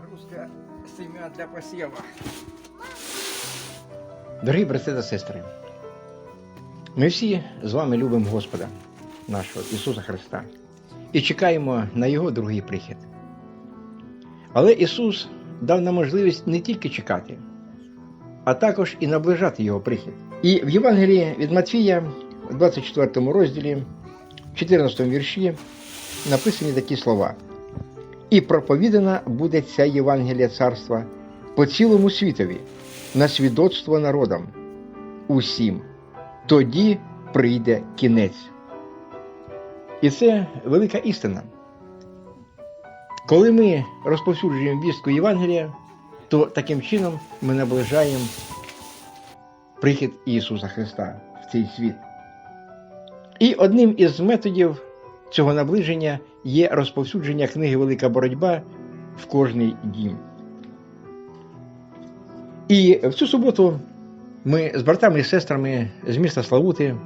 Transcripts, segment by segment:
загрузка семян для посева. Дорогі брати та сестри, ми всі з вами любимо Господа нашого Ісуса Христа і чекаємо на Його другий прихід. Але Ісус дав нам можливість не тільки чекати, а також і наближати Його прихід. І в Євангелії від Матфія, в 24 розділі, 14 вірші, написані такі слова. І проповідана буде ця Євангелія царства по цілому світові на свідоцтво народам усім. Тоді прийде кінець. І це велика істина. Коли ми розповсюджуємо вістку Євангелія, то таким чином ми наближаємо прихід Ісуса Христа в цей світ. І одним із методів цього наближення є розповсюдження книги Велика боротьба в кожний дім. І в цю суботу ми з братами і сестрами з міста Славути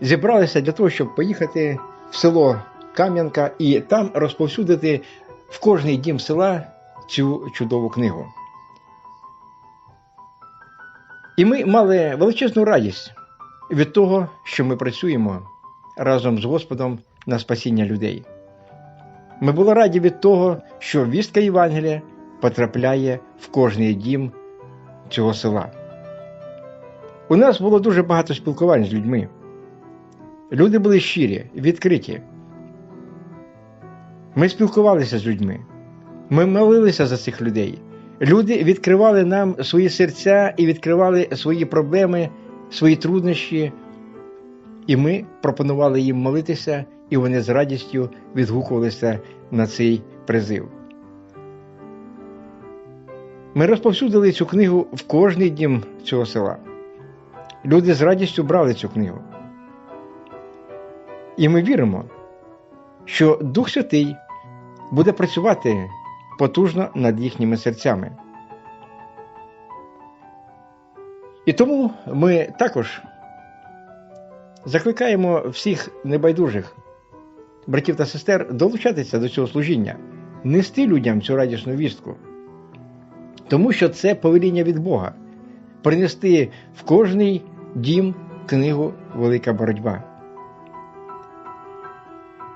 зібралися для того, щоб поїхати в село Кам'янка і там розповсюдити в кожний дім села цю чудову книгу. І ми мали величезну радість від того, що ми працюємо разом з Господом на спасіння людей. Ми були раді від того, що вістка Євангелія потрапляє в кожний дім цього села. У нас було дуже багато спілкувань з людьми. Люди були щирі, відкриті. Ми спілкувалися з людьми. Ми молилися за цих людей. Люди відкривали нам свої серця і відкривали свої проблеми, свої труднощі. І ми пропонували їм молитися, і вони з радістю відгукувалися на цей призив. Ми розповсюдили цю книгу в кожний дім цього села. Люди з радістю брали цю книгу. І ми віримо, що Дух Святий буде працювати потужно над їхніми серцями. І тому ми також закликаємо всіх небайдужих братів та сестер долучатися до цього служіння, нести людям цю радісну вістку. Тому що це повеління від Бога принести в кожний дім книгу Велика боротьба.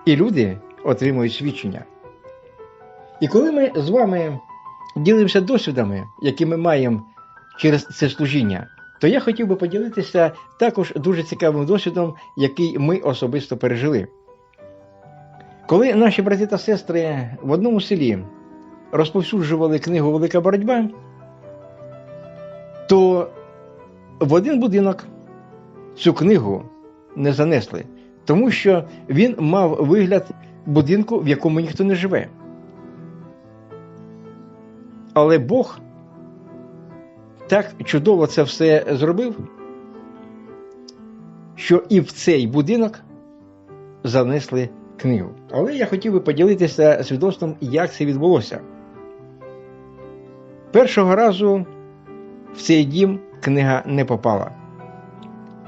І люди отримують свідчення. І коли ми з вами ділимося досвідами, які ми маємо через це служіння, то я хотів би поділитися також дуже цікавим досвідом, який ми особисто пережили. Коли наші брати та сестри в одному селі розповсюджували книгу Велика боротьба, то в один будинок цю книгу не занесли, тому що він мав вигляд будинку, в якому ніхто не живе. Але Бог так чудово це все зробив, що і в цей будинок занесли книгу. Але я хотів би поділитися свідоцтвом, як це відбулося. Першого разу в цей дім книга не попала.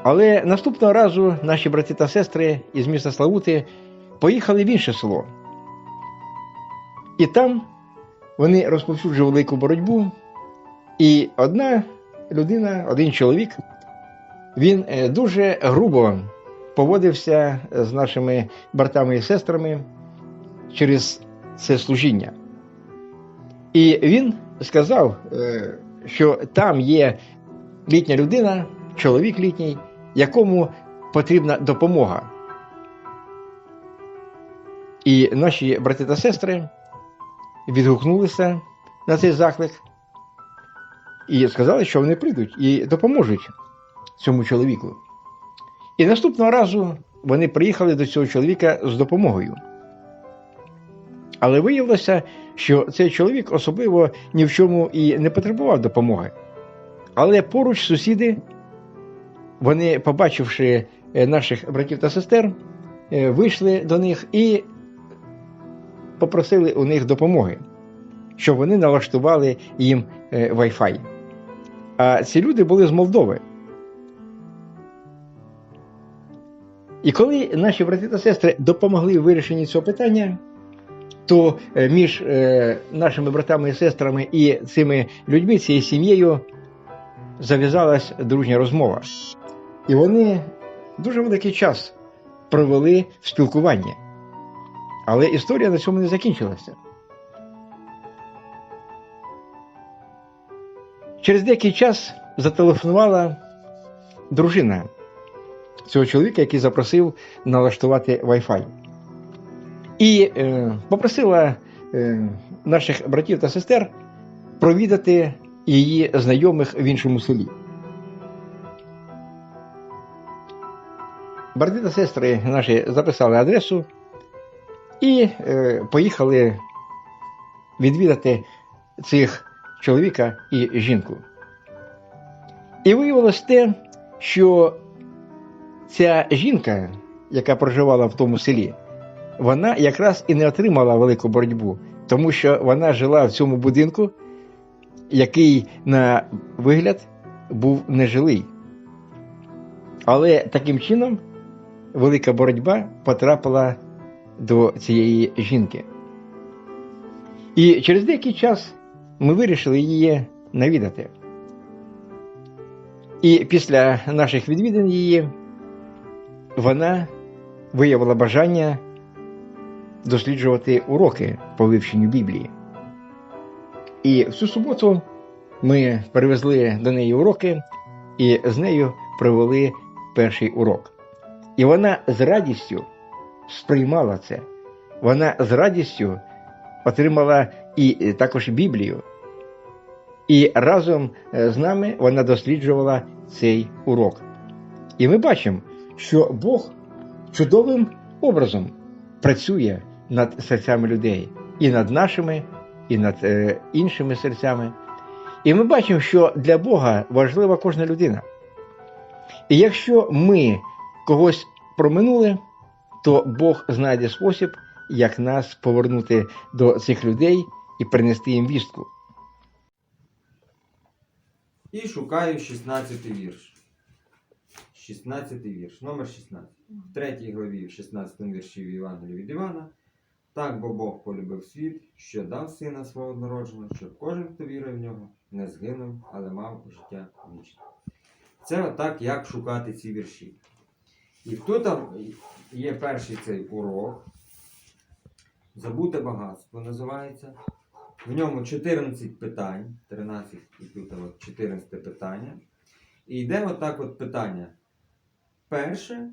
Але наступного разу наші брати та сестри із міста Славути поїхали в інше село. І там вони розповсюджували велику боротьбу. І одна людина, один чоловік, він е, дуже грубо поводився з нашими братами і сестрами через це служіння. І він сказав, е, що там є літня людина, чоловік літній, якому потрібна допомога. І наші брати та сестри відгукнулися на цей заклик і сказали, що вони прийдуть і допоможуть цьому чоловіку. І наступного разу вони приїхали до цього чоловіка з допомогою. Але виявилося, що цей чоловік особливо ні в чому і не потребував допомоги. Але поруч сусіди, вони, побачивши е, наших братів та сестер, е, вийшли до них і попросили у них допомоги, щоб вони налаштували їм е, Wi-Fi. А ці люди були з Молдови. І коли наші брати та сестри допомогли в вирішенні цього питання, то е, між е, нашими братами і сестрами і цими людьми, цією сім'єю, зав'язалась дружня розмова. І вони дуже великий час провели в спілкуванні. Але історія на цьому не закінчилася. Через деякий час зателефонувала дружина цього чоловіка, який запросив налаштувати Wi-Fi. І е, попросила е, наших братів та сестер провідати її знайомих в іншому селі. Брати та сестри наші записали адресу і е, поїхали відвідати цих чоловіка і жінку. І виявилось те, що ця жінка, яка проживала в тому селі, вона якраз і не отримала велику боротьбу, тому що вона жила в цьому будинку, який на вигляд був нежилий. Але таким чином велика боротьба потрапила до цієї жінки. І через деякий час ми вирішили її навідати. І після наших відвідин її вона виявила бажання досліджувати уроки по вивченню Біблії. І в цю суботу ми перевезли до неї уроки і з нею провели перший урок. І вона з радістю сприймала це. Вона з радістю отримала і також Біблію. І разом е, з нами вона досліджувала цей урок. І ми бачимо, що Бог чудовим образом працює над серцями людей, і над нашими, і над е, іншими серцями. І ми бачимо, що для Бога важлива кожна людина. І якщо ми когось проминули, то Бог знайде спосіб, як нас повернути до цих людей і принести їм вістку. І шукаю 16 вірш. 16 вірш, номер 16. В 3 главі, в 16 вірші в Євангелії від Івана. Так бо Бог полюбив світ, що дав сина свого народженого, щоб кожен, хто вірив в нього, не згинув, але мав життя вічне. Це отак, як шукати ці вірші. І тут є перший цей урок. Забуте багатство називається. В ньому 14 питань, 13 і тут 14 питання. І йде отак от питання. Перше,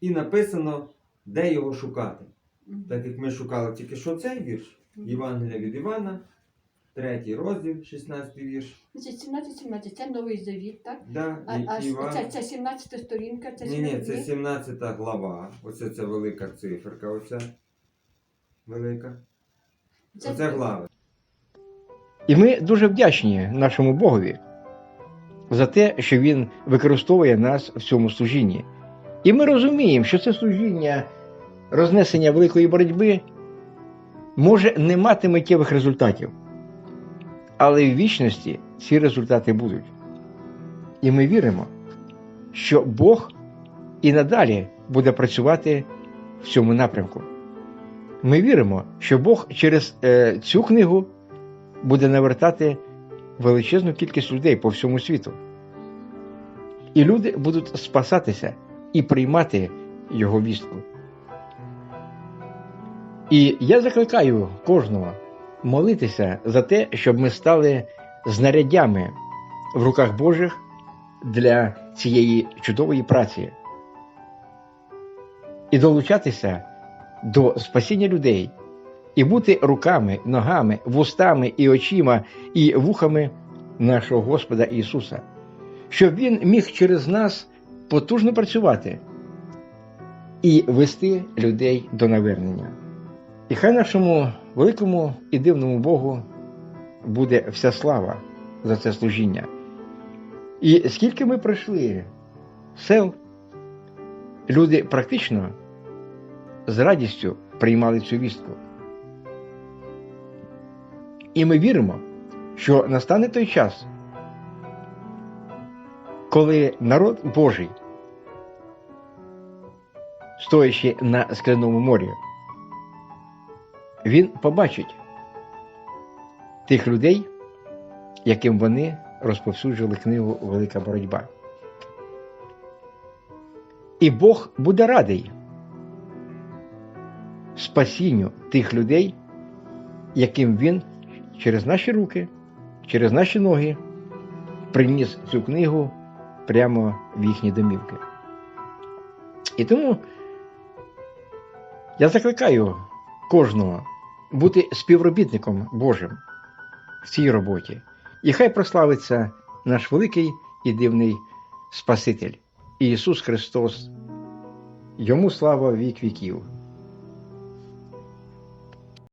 і написано, де його шукати. Так як ми шукали тільки що цей вірш, Євангелія від Івана, третій розділ, 16 вірш. Значить, 17, 17, це новий завіт, так? Да, А, і- а Іван... це, це 17 сторінка, це Ні, ні, це 17 глава. Оце ця велика циферка, оця велика. Це- Оце глава. І ми дуже вдячні нашому Богові за те, що Він використовує нас в цьому служінні. І ми розуміємо, що це служіння рознесення великої боротьби може не мати миттєвих результатів. Але в вічності ці результати будуть. І ми віримо, що Бог і надалі буде працювати в цьому напрямку. Ми віримо, що Бог через е, цю книгу буде навертати величезну кількість людей по всьому світу. І люди будуть спасатися і приймати його вістку. І я закликаю кожного молитися за те, щоб ми стали знаряддями в руках Божих для цієї чудової праці і долучатися до спасіння людей і бути руками, ногами, вустами і очима, і вухами нашого Господа Ісуса, щоб Він міг через нас потужно працювати і вести людей до навернення. І хай нашому великому і дивному Богу буде вся слава за це служіння. І скільки ми пройшли сел, люди практично з радістю приймали цю вістку. І ми віримо, що настане той час, коли народ Божий, стоячи на скляному морі, він побачить тих людей, яким вони розповсюджували книгу Велика боротьба. І Бог буде радий спасінню тих людей, яким він через наші руки, через наші ноги приніс цю книгу прямо в їхні домівки. І тому я закликаю кожного бути співробітником Божим в цій роботі. І хай прославиться наш великий і дивний Спаситель Ісус Христос. Йому слава вік віків.